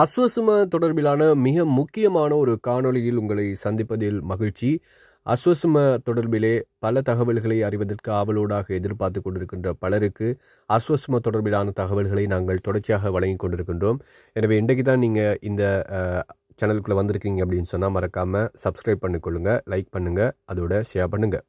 அஸ்வசும தொடர்பிலான மிக முக்கியமான ஒரு காணொளியில் உங்களை சந்திப்பதில் மகிழ்ச்சி. அஸ்வசும தொடர்பிலே பல தகவல்களை அறிவதற்கு ஆவலோடாக எதிர்பார்த்து கொண்டிருக்கின்ற பலருக்கு அஸ்வசும தொடர்பிலான தகவல்களை நாங்கள் தொடர்ச்சியாக வழங்கி கொண்டிருக்கின்றோம். எனவே இன்றைக்கு தான் நீங்கள் இந்த சேனலுக்குள்ளே வந்திருக்கீங்க அப்படின்னு சொன்னால் மறக்காமல் சப்ஸ்கிரைப் பண்ணிக்கொள்ளுங்கள் லைக் பண்ணுங்கள் அதோட ஷேர் பண்ணுங்கள்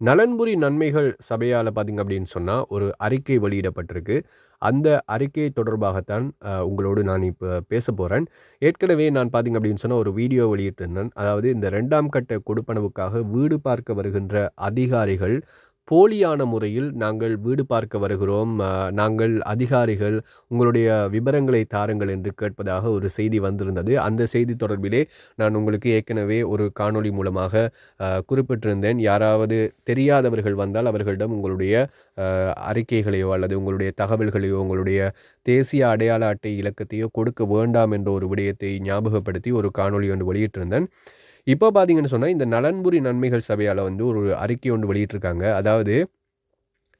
நலன்புரி நன்மைகள் சபையால் பார்த்திங்க அப்படின்னு சொன்னால் ஒரு அறிக்கை வெளியிடப்பட்டிருக்கு. அந்த அறிக்கை தொடர்பாகத்தான் உங்களோடு நான் இப்போ பேச போகிறேன் ஏற்கனவே நான் பார்த்திங்க அப்படின்னு சொன்னால் ஒரு வீடியோ வெளியிட்டிருந்தேன். அதாவது இந்த ரெண்டாம் கட்ட கொடுப்பனவுக்காக வீடு பார்க்க வருகின்ற அதிகாரிகள் போலியான முறையில் நாங்கள் வீடு பார்க்க வருகிறோம். நாங்கள் அதிகாரிகள் உங்களுடைய விவரங்களை தாருங்கள் என்று கேட்பதாக ஒரு செய்தி வந்திருந்தது. அந்த செய்தி தொடர்பிலே நான் உங்களுக்கு ஏற்கனவே ஒரு காணொளி மூலமாக குறிப்பிட்டிருந்தேன். யாராவது தெரியாதவர்கள் வந்தால் அவர்களிடம் உங்களுடைய அறிக்கைகளையோ அல்லது உங்களுடைய தகவல்களையோ உங்களுடைய தேசிய அடையாள அட்டை இலக்கத்தையோ கொடுக்க வேண்டாம் என்ற ஒரு விடயத்தை ஞாபகப்படுத்தி ஒரு காணொளி ஒன்று வெளியிட்டிருந்தேன். இப்போ பார்த்தீங்கன்னு சொன்னால் இந்த நலன்புரி நன்மைகள் சபையால் வந்து ஒரு அறிக்கை ஒன்று வெளியிட்டிருக்காங்க. அதாவது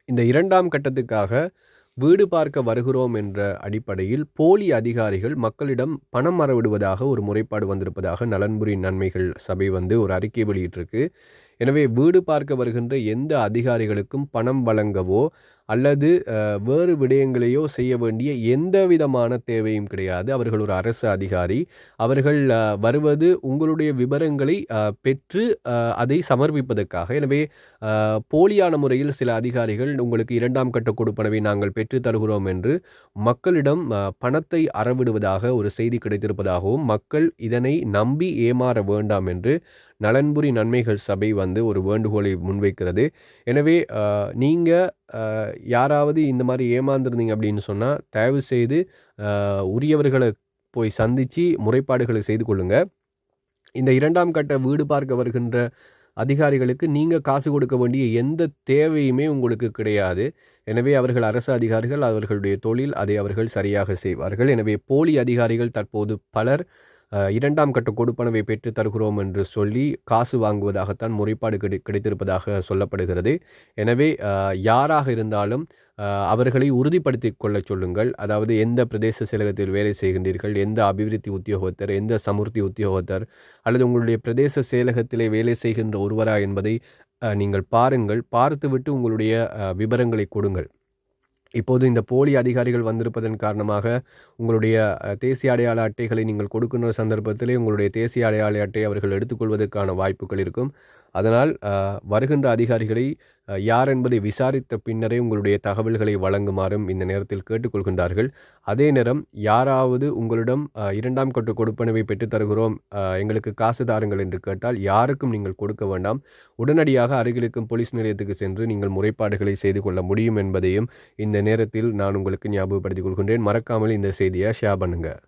இந்த இரண்டாம் கட்டத்துக்காக வீடு பார்க்க வருகிறோம் என்ற அடிப்படையில் போலி அதிகாரிகள் மக்களிடம் பணம் மறவிடுவதாக ஒரு முறைப்பாடு வந்திருப்பதாக நலன்புரி நன்மைகள் சபை வந்து ஒரு அறிக்கை வெளியிட்டிருக்கு. எனவே வீடு பார்க்க வருகின்ற எந்த அதிகாரிகளுக்கும் பணம் வழங்கவோ அல்லது வேறு விடயங்களையோ செய்ய வேண்டிய எந்த விதமான தேவையும் கிடையாது. அவர்கள் ஒரு அரசு அதிகாரி. அவர்கள் வருவது உங்களுடைய விவரங்களை பெற்று அதை சமர்ப்பிப்பதற்காக. எனவே போலியான முறையில் சில அதிகாரிகள் உங்களுக்கு இரண்டாம் கட்ட கொடுப்பனவை நாங்கள் பெற்று தருகிறோம் என்று மக்களிடம் பணத்தை அறவிடுவதாக ஒரு செய்தி கிடைத்திருப்பதாகவும் மக்கள் இதனை நம்பி ஏமாற வேண்டாம் என்று நலன்புரி நன்மைகள் சபை வந்து ஒரு வேண்டுகோளை முன்வைக்கிறது. எனவே நீங்கள் யாராவது இந்த மாதிரி ஏமாந்துருந்தீங்க அப்படின்னு சொன்னால் தயவு செய்து உரியவர்களை போய் சந்தித்து முறைப்பாடுகளை செய்து கொள்ளுங்கள் இந்த இரண்டாம் கட்ட வீடு பார்க்க வருகின்ற அதிகாரிகளுக்கு நீங்கள் காசு கொடுக்க வேண்டிய எந்த தேவையுமே உங்களுக்கு கிடையாது. எனவே அவர்கள் அரசு அதிகாரிகள் அவர்களுடைய தொழில் அதை அவர்கள் சரியாக செய்வார்கள். எனவே போலி அதிகாரிகள் தற்போது பலர் இரண்டாம் கட்ட கொடுப்பனவை பெற்று தருகிறோம் என்று சொல்லி காசு வாங்குவதாகத்தான் முறைப்பாடு கிடை கிடைத்திருப்பதாக சொல்லப்படுகிறது. எனவே யாராக இருந்தாலும் அவர்களை உறுதிப்படுத்தி கொள்ள சொல்லுங்கள். அதாவது எந்த பிரதேச செயலகத்தில் வேலை செய்கின்றீர்கள் எந்த அபிவிருத்தி உத்தியோகத்தர் எந்த சமுர்த்தி உத்தியோகத்தர் அல்லது உங்களுடைய பிரதேச செயலகத்திலே வேலை செய்கின்ற ஒருவரா என்பதை நீங்கள் பாருங்கள். பார்த்துவிட்டு உங்களுடைய விவரங்களை கொடுங்கள். இப்போது இந்த போலி அதிகாரிகள் வந்திருப்பதன் காரணமாக உங்களுடைய தேசிய அடையாள அட்டைகளை நீங்கள் கொடுக்கின்ற சந்தர்ப்பத்திலே உங்களுடைய தேசிய அடையாள அட்டை அவர்கள் எடுத்துக்கொள்வதற்கான வாய்ப்புகள் இருக்கும். அதனால் வருகின்ற அதிகாரிகளை யார் என்பதை விசாரித்த பின்னரே உங்களுடைய தகவல்களை வழங்குமாறும் இந்த நேரத்தில் கேட்டுக்கொள்கின்றார்கள். அதே நேரம் யாராவது உங்களிடம் இரண்டாம் கட்டு கொடுப்பனவை பெற்றுத் தருகிறோம் எங்களுக்கு காசு தாருங்கள் என்று கேட்டால் யாருக்கும் நீங்கள் கொடுக்க வேண்டாம். உடனடியாக அருகில் இருக்கும் போலீஸ் நிலையத்துக்கு சென்று நீங்கள் முறைப்பாடுகளை செய்து கொள்ள முடியும் என்பதையும் இந்த நேரத்தில் நான் உங்களுக்கு ஞாபகப்படுத்திக் கொள்கின்றேன். மறக்காமல் இந்த செய்தியை ஷேர் பண்ணுங்கள்